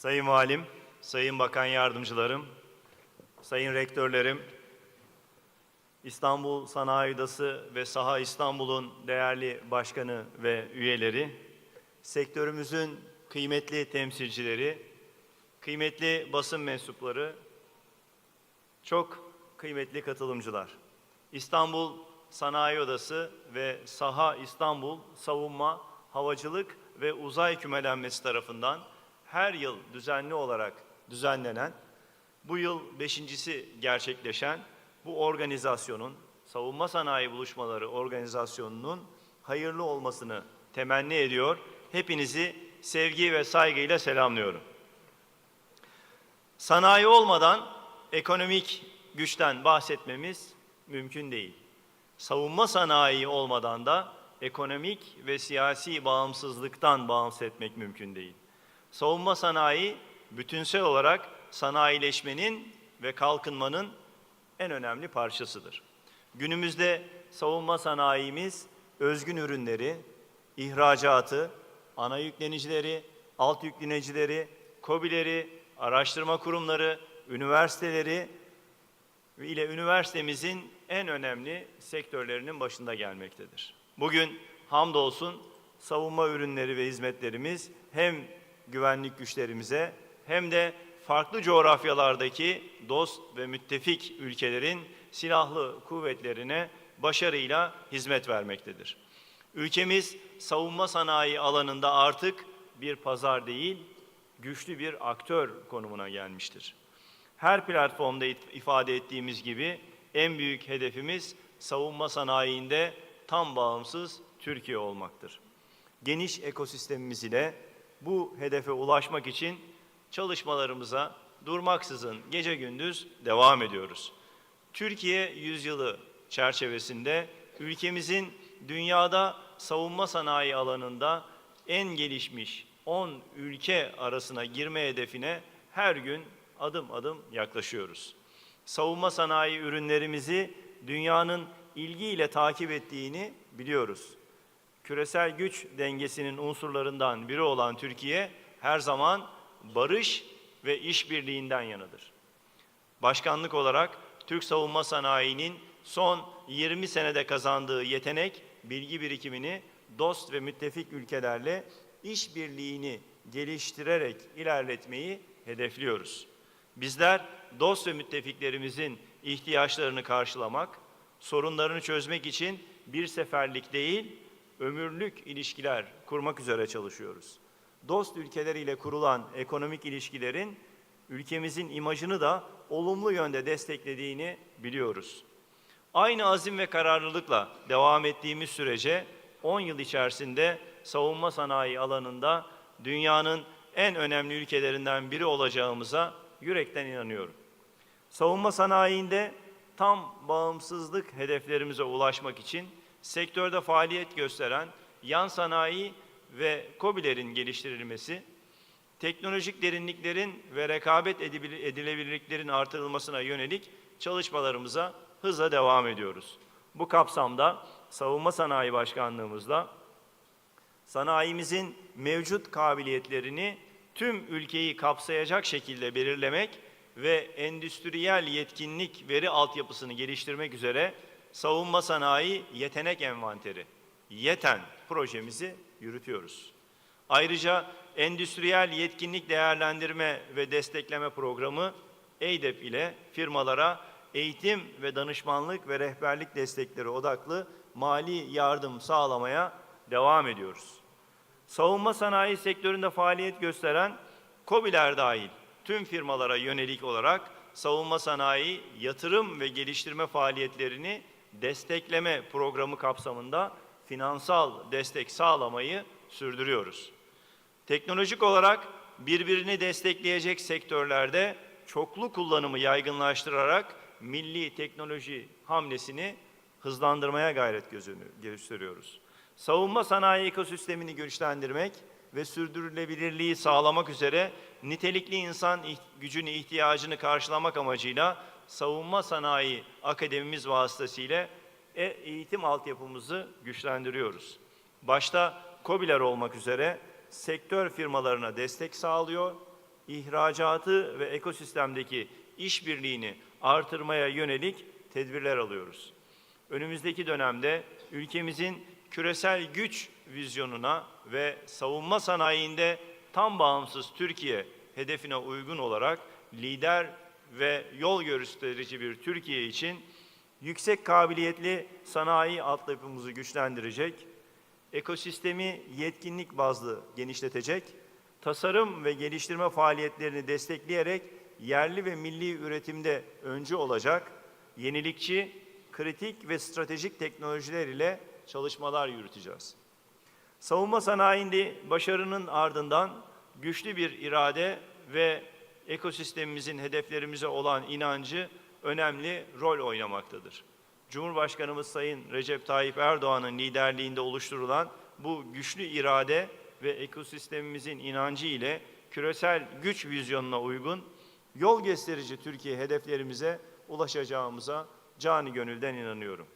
Sayın Valim, Sayın Bakan Yardımcılarım, Sayın Rektörlerim, İstanbul Sanayi Odası ve Saha İstanbul'un değerli başkanı ve üyeleri, sektörümüzün kıymetli temsilcileri, kıymetli basın mensupları, çok kıymetli katılımcılar. İstanbul Sanayi Odası ve Saha İstanbul Savunma, Havacılık ve Uzay Kümelenmesi tarafından her yıl düzenli olarak düzenlenen, bu yıl beşincisi gerçekleşen bu organizasyonun, Savunma Sanayi Buluşmaları Organizasyonu'nun hayırlı olmasını temenni ediyor. Hepinizi sevgi ve saygıyla selamlıyorum. Sanayi olmadan ekonomik güçten bahsetmemiz mümkün değil. Savunma sanayi olmadan da ekonomik ve siyasi bağımsızlıktan bahsetmek mümkün değil. Savunma sanayi bütünsel olarak sanayileşmenin ve kalkınmanın en önemli parçasıdır. Günümüzde savunma sanayimiz özgün ürünleri, ihracatı, ana yüklenicileri, alt yüklenicileri, KOBİ'leri, araştırma kurumları, üniversiteleri ile üniversitemizin en önemli sektörlerinin başında gelmektedir. Bugün hamdolsun savunma ürünleri ve hizmetlerimiz hem güvenlik güçlerimize hem de farklı coğrafyalardaki dost ve müttefik ülkelerin silahlı kuvvetlerine başarıyla hizmet vermektedir. Ülkemiz savunma sanayi alanında artık bir pazar değil, güçlü bir aktör konumuna gelmiştir. Her platformda ifade ettiğimiz gibi en büyük hedefimiz savunma sanayiinde tam bağımsız Türkiye olmaktır. Geniş ekosistemimiz ile bu hedefe ulaşmak için çalışmalarımıza durmaksızın gece gündüz devam ediyoruz. Türkiye yüzyılı çerçevesinde ülkemizin dünyada savunma sanayi alanında en gelişmiş 10 ülke arasına girme hedefine her gün adım adım yaklaşıyoruz. Savunma sanayi ürünlerimizi dünyanın ilgiyle takip ettiğini biliyoruz. Küresel güç dengesinin unsurlarından biri olan Türkiye her zaman barış ve işbirliğinden yanıdır. Başkanlık olarak Türk savunma sanayinin son 20 senede kazandığı yetenek, bilgi birikimini dost ve müttefik ülkelerle işbirliğini geliştirerek ilerletmeyi hedefliyoruz. Bizler dost ve müttefiklerimizin ihtiyaçlarını karşılamak, sorunlarını çözmek için bir seferlik değil, ömürlük ilişkiler kurmak üzere çalışıyoruz. Dost ülkeleriyle kurulan ekonomik ilişkilerin ülkemizin imajını da olumlu yönde desteklediğini biliyoruz. Aynı azim ve kararlılıkla devam ettiğimiz sürece 10 yıl içerisinde savunma sanayi alanında dünyanın en önemli ülkelerinden biri olacağımıza yürekten inanıyorum. Savunma sanayinde tam bağımsızlık hedeflerimize ulaşmak için sektörde faaliyet gösteren yan sanayi ve KOBİ'lerin geliştirilmesi, teknolojik derinliklerin ve rekabet edilebilirliklerin artırılmasına yönelik çalışmalarımıza hızla devam ediyoruz. Bu kapsamda Savunma Sanayi Başkanlığımızla sanayimizin mevcut kabiliyetlerini tüm ülkeyi kapsayacak şekilde belirlemek ve endüstriyel yetkinlik veri altyapısını geliştirmek üzere Savunma Sanayi Yetenek Envanteri, YETEN projemizi yürütüyoruz. Ayrıca Endüstriyel Yetkinlik Değerlendirme ve Destekleme Programı EYDEP ile firmalara eğitim ve danışmanlık ve rehberlik destekleri odaklı mali yardım sağlamaya devam ediyoruz. Savunma sanayi sektöründe faaliyet gösteren KOBİ'ler dahil tüm firmalara yönelik olarak savunma sanayi yatırım ve geliştirme faaliyetlerini destekleme programı kapsamında finansal destek sağlamayı sürdürüyoruz. Teknolojik olarak birbirini destekleyecek sektörlerde çoklu kullanımı yaygınlaştırarak milli teknoloji hamlesini hızlandırmaya gayret gösteriyoruz. Savunma sanayi ekosistemini güçlendirmek ve sürdürülebilirliği sağlamak üzere nitelikli insan gücünü ihtiyacını karşılamak amacıyla Savunma Sanayi Akademimiz vasıtasıyla e, eğitim altyapımızı güçlendiriyoruz. Başta KOBİ'ler olmak üzere sektör firmalarına destek sağlıyor, ihracatı ve ekosistemdeki işbirliğini artırmaya yönelik tedbirler alıyoruz. Önümüzdeki dönemde ülkemizin küresel güç vizyonuna ve savunma sanayinde tam bağımsız Türkiye hedefine uygun olarak lider ve yol gösterici bir Türkiye için yüksek kabiliyetli sanayi altyapımızı güçlendirecek, ekosistemi yetkinlik bazlı genişletecek, tasarım ve geliştirme faaliyetlerini destekleyerek yerli ve milli üretimde öncü olacak, yenilikçi, kritik ve stratejik teknolojiler ile çalışmalar yürüteceğiz. Savunma sanayinde başarının ardından güçlü bir irade ve ekosistemimizin hedeflerimize olan inancı önemli rol oynamaktadır. Cumhurbaşkanımız Sayın Recep Tayyip Erdoğan'ın liderliğinde oluşturulan bu güçlü irade ve ekosistemimizin inancı ile küresel güç vizyonuna uygun yol gösterici Türkiye hedeflerimize ulaşacağımıza cani gönülden inanıyorum.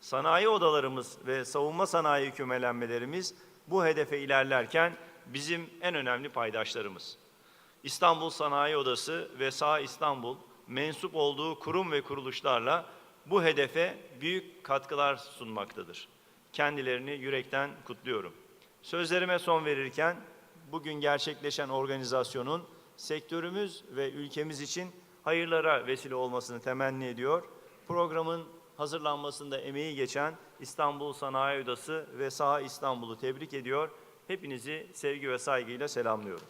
Sanayi odalarımız ve savunma sanayi kümelenmelerimiz bu hedefe ilerlerken bizim en önemli paydaşlarımız. İstanbul Sanayi Odası ve Sağ İstanbul mensup olduğu kurum ve kuruluşlarla bu hedefe büyük katkılar sunmaktadır. Kendilerini yürekten kutluyorum. Sözlerime son verirken bugün gerçekleşen organizasyonun sektörümüz ve ülkemiz için hayırlara vesile olmasını temenni ediyor. Programın hazırlanmasında emeği geçen İstanbul Sanayi Odası ve Saha İstanbul'u tebrik ediyor. Hepinizi sevgi ve saygıyla selamlıyorum.